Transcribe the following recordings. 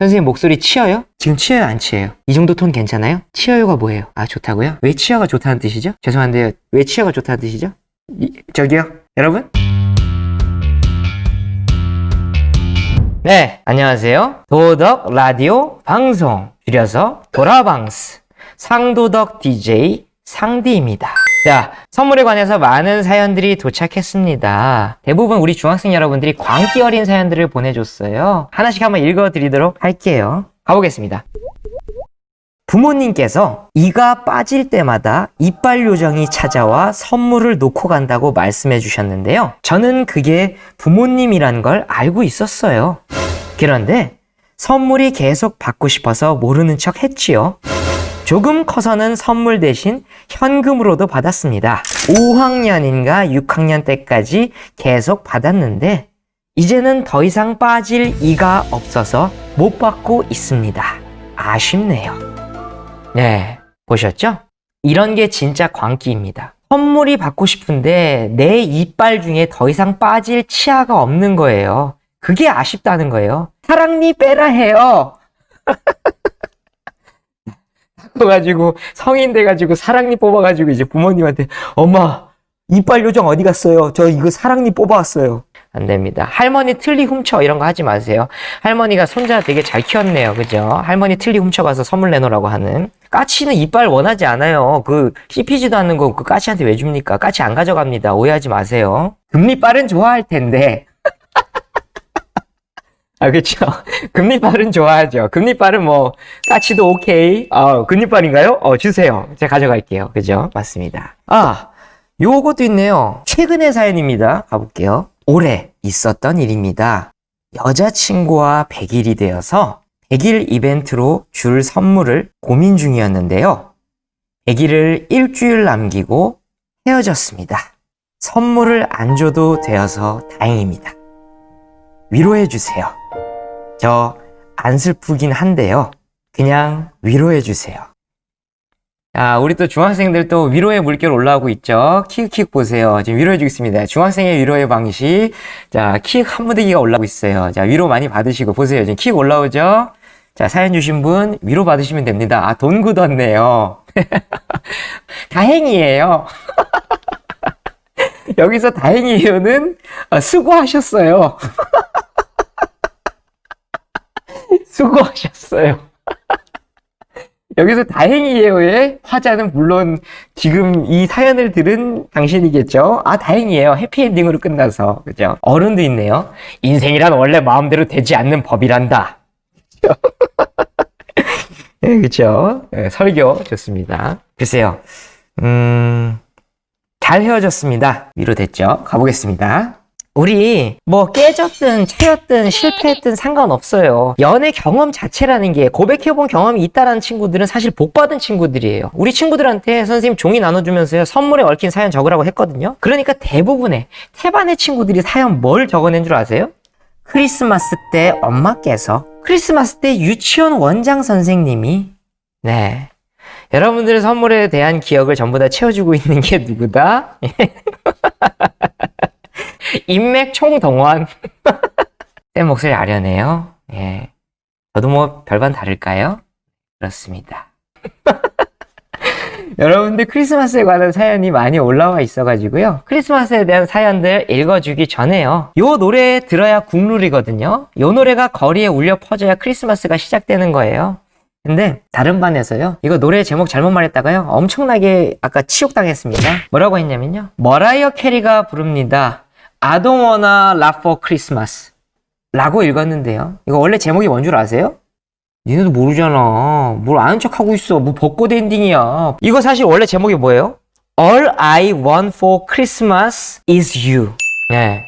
선생님 목소리 치어요? 지금 치어요 안 치어요? 이 정도 톤 괜찮아요? 치어요가 뭐예요? 아 좋다고요? 왜 치어가 좋다는 뜻이죠? 죄송한데요 왜 치어가 좋다는 뜻이죠? 이- 저기요 여러분? 네 안녕하세요 도덕 라디오 방송 줄여서 도라방스 상도덕 DJ 상디입니다 자 선물에 관해서 많은 사연들이 도착했습니다 대부분 우리 중학생 여러분들이 광기 어린 사연들을 보내줬어요 하나씩 한번 읽어드리도록 할게요 가보겠습니다 부모님께서 이가 빠질 때마다 이빨 요정이 찾아와 선물을 놓고 간다고 말씀해 주셨는데요. 저는 그게 부모님이란 걸 알고 있었어요. 그런데 선물이 계속 받고 싶어서 모르는 척 했지요. 조금 커서는 선물 대신 현금으로도 받았습니다. 5학년인가 6학년 때까지 계속 받았는데 이제는 더 이상 빠질 이가 없어서 못 받고 있습니다. 아쉽네요. 네, 보셨죠? 이런 게 진짜 광기입니다. 선물이 받고 싶은데 내 이빨 중에 더 이상 빠질 치아가 없는 거예요. 그게 아쉽다는 거예요. 사랑니 빼라 해요. 그래가지고 성인 돼가지고 사랑니 뽑아가지고 이제 부모님한테 엄마 이빨 요정 어디 갔어요? 저 이거 사랑니 뽑아왔어요. 안 됩니다. 할머니 틀리 훔쳐 이런 거 하지 마세요. 할머니가 손자 되게 잘 키웠네요. 그죠? 할머니 틀리 훔쳐가서 선물 내놓으라고 하는. 까치는 이빨 원하지 않아요. 그 씹히지도 않는 거 그 까치한테 왜 줍니까? 까치 안 가져갑니다. 오해하지 마세요. 금리 빨은 좋아할 텐데. 아, 그쵸. 금리빨은 좋아하죠. 금리빨은 뭐, 까치도 오케이. 아, 금리빨인가요? 어, 주세요. 제가 가져갈게요. 그죠? 맞습니다. 아, 요것도 있네요. 최근의 사연입니다. 가볼게요. 올해 있었던 일입니다. 여자친구와 100일이 되어서 100일 이벤트로 줄 선물을 고민 중이었는데요. 100일을 일주일 남기고 헤어졌습니다. 선물을 안 줘도 되어서 다행입니다. 위로해 주세요. 저 안 슬프긴 한데요. 그냥 위로해 주세요. 아, 우리 또 중학생들 또 위로의 물결 올라오고 있죠. 킥킥 보세요. 지금 위로해 주겠습니다. 중학생의 위로의 방식. 자, 킥한 무대기가 올라오고 있어요. 자, 위로 많이 받으시고 보세요. 지금 킥 올라오죠? 자, 사연 주신 분 위로 받으시면 됩니다. 아, 돈 굳었네요. 다행이에요. 여기서 다행이에요는 어, 수고하셨어요. 수고하셨어요. 여기서 다행이에요의 화자는 물론 지금 이 사연을 들은 당신이겠죠? 아, 다행이에요. 해피엔딩으로 끝나서. 그죠? 어른도 있네요. 인생이란 원래 마음대로 되지 않는 법이란다. 예, 그쵸? 예, 설교 좋습니다. 글쎄요. 음, 잘 헤어졌습니다. 위로됐죠? 가보겠습니다. 우리 뭐 깨졌든 차였든 실패했든 상관없어요. 연애 경험 자체라는 게 고백해본 경험이 있다라는 친구들은 사실 복받은 친구들이에요. 우리 친구들한테 선생님 종이 나눠주면서요 선물에 얽힌 사연 적으라고 했거든요. 그러니까 대부분의 태반의 친구들이 사연 뭘 적어낸 줄 아세요? 크리스마스 때 엄마께서 크리스마스 때 유치원 원장 선생님이 네 여러분들의 선물에 대한 기억을 전부 다 채워주고 있는 게 누구다? 인맥 총동원. 쌤 목소리 아련해요. 예. 저도 뭐 별반 다를까요? 그렇습니다. 여러분들 크리스마스에 관한 사연이 많이 올라와 있어가지고요. 크리스마스에 대한 사연들 읽어주기 전에요. 요 노래 들어야 국룰이거든요. 요 노래가 거리에 울려 퍼져야 크리스마스가 시작되는 거예요. 근데 다른 반에서요. 이거 노래 제목 잘못 말했다가요. 엄청나게 아까 치욕당했습니다. 뭐라고 했냐면요. 머라이어 캐리가 부릅니다. I don't wanna laugh for Christmas 라고 읽었는데요. 이거 원래 제목이 뭔 줄 아세요? 니네도 모르잖아. 뭘 아는 척 하고 있어. 뭐 벚꽃 엔딩이야. 이거 사실 원래 제목이 뭐예요? All I want for Christmas is you. 네.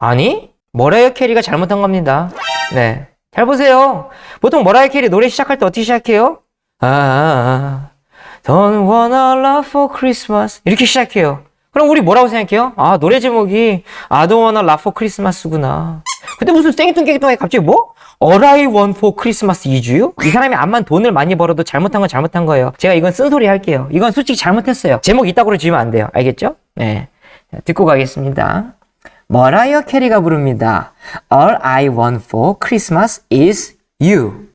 아니? 머라이어 캐리가 잘못한 겁니다. 네. 잘 보세요. 보통 머라이어 캐리 노래 시작할 때 어떻게 시작해요? 아, 아, 아. Don't wanna love for Christmas. 이렇게 시작해요. 그럼 우리 뭐라고 생각해요? 아, 노래 제목이 love for Christmas구나. 근데 무슨 땡뚱땡뚱하게 갑자기 뭐? For Christmas is you? 이 사람이 암만 돈을 많이 벌어도 잘못한 건 잘못한 거예요. 제가 이건 쓴소리 할게요. 이건 솔직히 잘못했어요. 제목 이따구로 지으면 안 돼요. 알겠죠? 네. 자, 듣고 가겠습니다. 머라이어 캐리가 부릅니다. All I want for Christmas is you.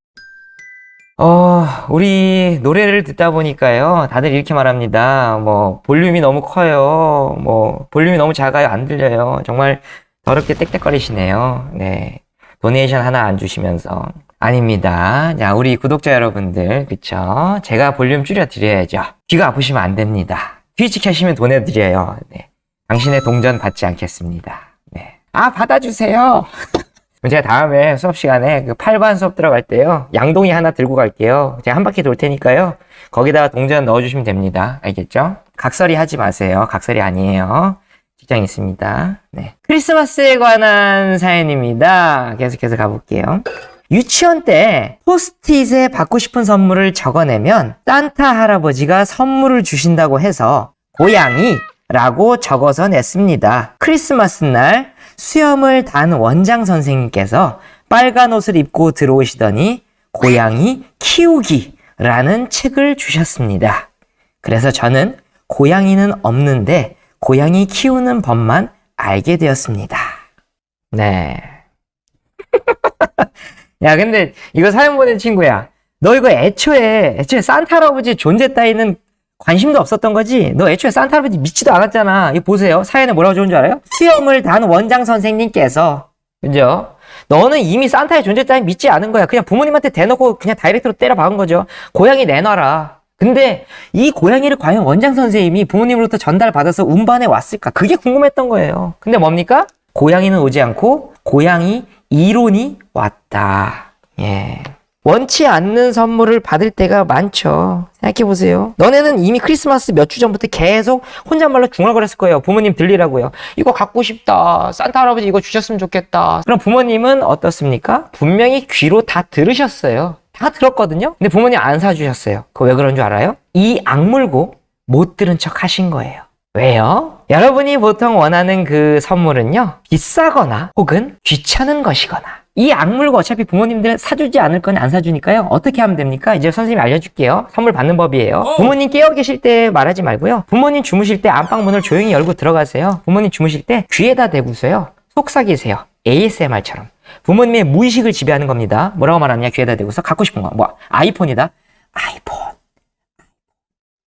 어, 우리 노래를 듣다 보니까요. 다들 이렇게 말합니다. 뭐, 볼륨이 너무 커요. 뭐, 볼륨이 너무 작아요. 안 들려요. 정말 더럽게 땡땡거리시네요. 네. 도네이션 하나 안 주시면서. 아닙니다. 자, 우리 구독자 여러분들, 그쵸? 제가 볼륨 줄여드려야죠. 귀가 아프시면 안 됩니다. 트위치 켜시면 보내드려요. 네. 당신의 동전 받지 않겠습니다. 네. 아, 받아주세요. 제가 다음에 수업 시간에 그 8반 수업 들어갈 때요. 양동이 하나 들고 갈게요. 제가 한 바퀴 돌 테니까요. 거기다가 동전 넣어주시면 됩니다. 알겠죠? 각설이 하지 마세요. 각설이 아니에요. 직장 있습니다. 네. 크리스마스에 관한 사연입니다. 계속해서 가볼게요. 유치원 때 포스트잇에 받고 싶은 선물을 적어내면 산타 할아버지가 선물을 주신다고 해서 고양이 라고 적어서 냈습니다. 크리스마스 날 수염을 단 원장 선생님께서 빨간 옷을 입고 들어오시더니 고양이 키우기 라는 책을 주셨습니다. 그래서 저는 고양이는 없는데 고양이 키우는 법만 알게 되었습니다. 네. 야, 근데 이거 사연 보낸 친구야. 너 이거 애초에, 애초에 산타 할아버지 존재 따위는 관심도 없었던 거지? 너 애초에 산타 할아버지 믿지도 않았잖아. 이거 보세요. 사연에 뭐라고 적은 줄 알아요? 수염을 단 원장 선생님께서. 그죠? 너는 이미 산타의 존재 따위 믿지 않은 거야. 그냥 부모님한테 대놓고 그냥 다이렉트로 때려 박은 거죠. 고양이 내놔라. 근데 이 고양이를 과연 원장 선생님이 부모님으로부터 전달받아서 운반해 왔을까? 그게 궁금했던 거예요. 근데 뭡니까? 고양이는 오지 않고 고양이 이론이 왔다. 예. 원치 않는 선물을 받을 때가 많죠. 생각해 보세요. 너네는 이미 크리스마스 몇 주 전부터 계속 혼잣말로 중얼거렸을 거예요. 부모님 들리라고요. 이거 갖고 싶다. 산타 할아버지 이거 주셨으면 좋겠다. 그럼 부모님은 어떻습니까? 분명히 귀로 다 들으셨어요. 다 들었거든요? 근데 부모님 안 사주셨어요. 그거 왜 그런 줄 알아요? 이 악물고 못 들은 척 하신 거예요. 왜요? 여러분이 보통 원하는 그 선물은요, 비싸거나 혹은 귀찮은 것이거나, 이 악물고 어차피 부모님들은 사주지 않을 건 안 사주니까요, 어떻게 하면 됩니까? 이제 선생님이 알려줄게요. 선물 받는 법이에요. 부모님 깨어 계실 때 말하지 말고요, 부모님 주무실 때 안방 문을 조용히 열고 들어가세요. 부모님 주무실 때 귀에다 대고서요, 속삭이세요. ASMR처럼. 부모님의 무의식을 지배하는 겁니다. 뭐라고 말하느냐, 귀에다 대고서 갖고 싶은 거. 뭐, 아이폰이다? 아이폰.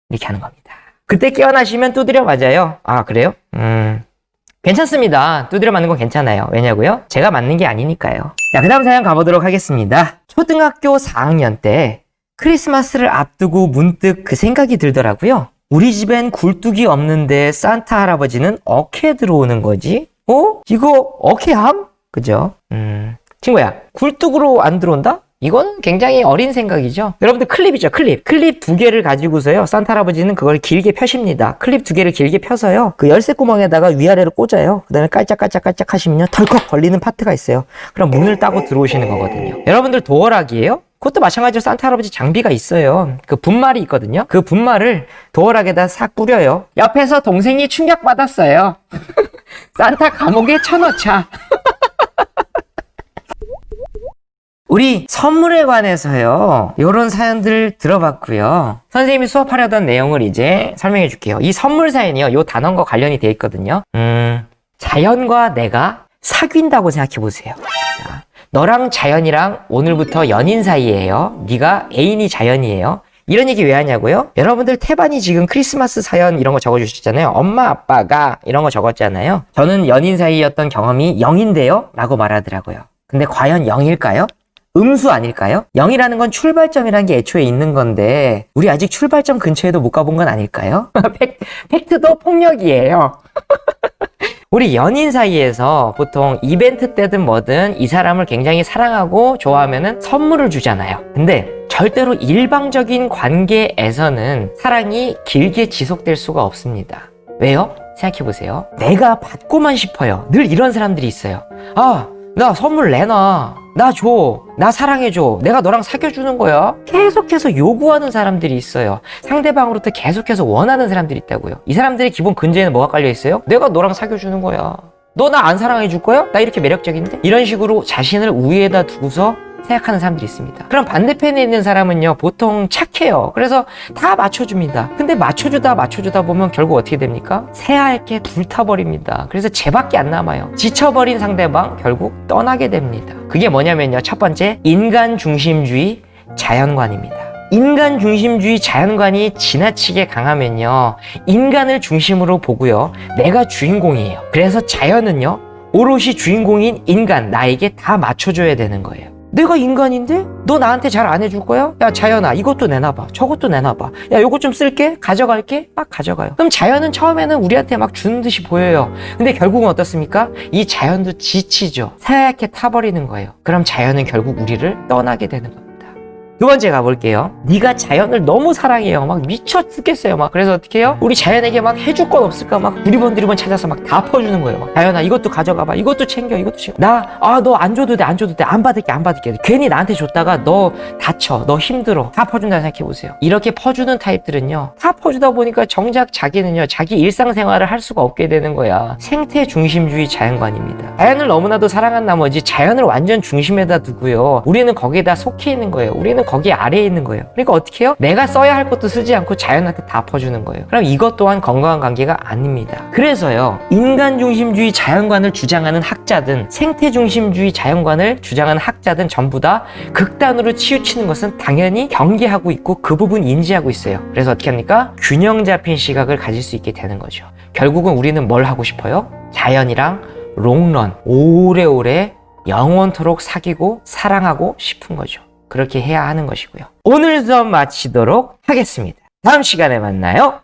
이렇게 하는 겁니다. 그때 깨어나시면 두드려 맞아요. 아, 그래요? 음. 괜찮습니다. 두드려 맞는 건 괜찮아요. 왜냐고요? 제가 맞는 게 아니니까요. 자, 그 다음 사연 가보도록 하겠습니다. 초등학교 4학년 때 크리스마스를 앞두고 문득 그 생각이 들더라고요. 우리 집엔 굴뚝이 없는데 산타 할아버지는 어케 들어오는 거지? 어? 이거 어케함? 그죠? 음. 친구야, 굴뚝으로 안 들어온다? 이건 굉장히 어린 생각이죠. 여러분들 클립 있죠, 클립. 클립 두 개를 가지고서요, 산타 할아버지는 그걸 길게 펴십니다. 클립 두 개를 길게 펴서요, 그 열쇠 구멍에다가 위아래로 꽂아요. 그 다음에 깔짝깔짝깔짝 하시면요, 덜컥 걸리는 파트가 있어요. 그럼 문을 따고 들어오시는 거거든요. 여러분들 도어락이에요? 그것도 마찬가지로 산타 할아버지 장비가 있어요. 그 분말이 있거든요. 그 분말을 도어락에다 싹 뿌려요. 옆에서 동생이 충격받았어요. 산타 감옥에 쳐넣자. 우리 선물에 관해서요. 이런 사연들 들어봤고요. 선생님이 수업하려던 내용을 이제 설명해 줄게요. 이 선물 사연이요. 이 단어과 관련이 돼 있거든요. 음, 자연과 내가 사귄다고 생각해 보세요. 자, 너랑 자연이랑 오늘부터 연인 사이예요. 네가 애인이 자연이에요. 이런 얘기 왜 하냐고요? 여러분들 태반이 지금 크리스마스 사연 이런 거 적어주셨잖아요. 엄마 아빠가 이런 거 적었잖아요. 저는 연인 사이였던 경험이 0인데요. 라고 말하더라고요. 근데 과연 0일까요? 음수 아닐까요? 0이라는 건 출발점이라는 게 애초에 있는 건데 우리 아직 출발점 근처에도 못 가본 건 아닐까요? 팩, 팩트도 폭력이에요. 우리 연인 사이에서 보통 이벤트 때든 뭐든 이 사람을 굉장히 사랑하고 좋아하면은 선물을 주잖아요. 근데 절대로 일방적인 관계에서는 사랑이 길게 지속될 수가 없습니다. 왜요? 생각해보세요. 내가 받고만 싶어요. 늘 이런 사람들이 있어요. 아, 나 선물 내놔. 나 줘. 나 사랑해줘. 내가 너랑 사귀어주는 거야. 계속해서 요구하는 사람들이 있어요. 상대방으로부터 계속해서 원하는 사람들이 있다고요. 이 사람들의 기본 근저에는 뭐가 깔려 있어요? 내가 너랑 사귀어주는 거야. 너 나 안 사랑해줄 거야? 나 이렇게 매력적인데? 이런 식으로 자신을 우위에다 두고서 생각하는 사람들이 있습니다. 그럼 반대편에 있는 사람은요, 보통 착해요. 그래서 다 맞춰줍니다. 근데 맞춰주다 맞춰주다 보면 결국 어떻게 됩니까? 새하얗게 불타버립니다. 그래서 쟤밖에 안 남아요. 지쳐버린 상대방 결국 떠나게 됩니다. 그게 뭐냐면요. 첫 번째, 인간 중심주의 자연관입니다. 인간 중심주의 자연관이 지나치게 강하면요. 인간을 중심으로 보고요. 내가 주인공이에요. 그래서 자연은요. 오롯이 주인공인 인간, 나에게 다 맞춰줘야 되는 거예요. 내가 인간인데? 너 나한테 잘 안 해줄 거야? 야, 자연아, 이것도 내놔봐. 저것도 내놔봐. 야, 요거 좀 쓸게. 가져갈게. 막 가져가요. 그럼 자연은 처음에는 우리한테 막 주는 듯이 보여요. 근데 결국은 어떻습니까? 이 자연도 지치죠. 새하얗게 타버리는 거예요. 그럼 자연은 결국 우리를 떠나게 되는 겁니다. 두 번째 가볼게요. 네가 자연을 너무 사랑해요. 막 미쳐 죽겠어요. 막 그래서 어떻게 해요? 우리 자연에게 막 해줄 건 없을까? 막 두리번 두리번 찾아서 막 다 퍼주는 거예요. 막 자연아 이것도 가져가봐. 이것도 챙겨. 이것도 챙겨. 나아 너 안 줘도 돼. 안 줘도 돼. 안 받을게. 안 받을게. 괜히 나한테 줬다가 너 다쳐. 너 힘들어. 다 퍼준다 생각해 보세요. 이렇게 퍼주는 타입들은요. 다 퍼주다 보니까 정작 자기는요. 자기 일상생활을 할 수가 없게 되는 거야. 생태 중심주의 자연관입니다. 자연을 너무나도 사랑한 나머지 자연을 완전 중심에다 두고요. 우리는 거기에다 속해 있는 거예요. 우리는 거기 아래에 있는 거예요. 그러니까 어떻게 해요? 내가 써야 할 것도 쓰지 않고 자연한테 다 퍼주는 거예요. 그럼 이것 또한 건강한 관계가 아닙니다. 그래서요. 인간 중심주의 자연관을 주장하는 학자든 생태 중심주의 자연관을 주장하는 학자든 전부 다 극단으로 치우치는 것은 당연히 경계하고 있고 그 부분 인지하고 있어요. 그래서 어떻게 합니까? 균형 잡힌 시각을 가질 수 있게 되는 거죠. 결국은 우리는 뭘 하고 싶어요? 자연이랑 롱런 오래오래 영원토록 사귀고 사랑하고 싶은 거죠. 그렇게 해야 하는 것이고요. 오늘 수업 마치도록 하겠습니다. 다음 시간에 만나요.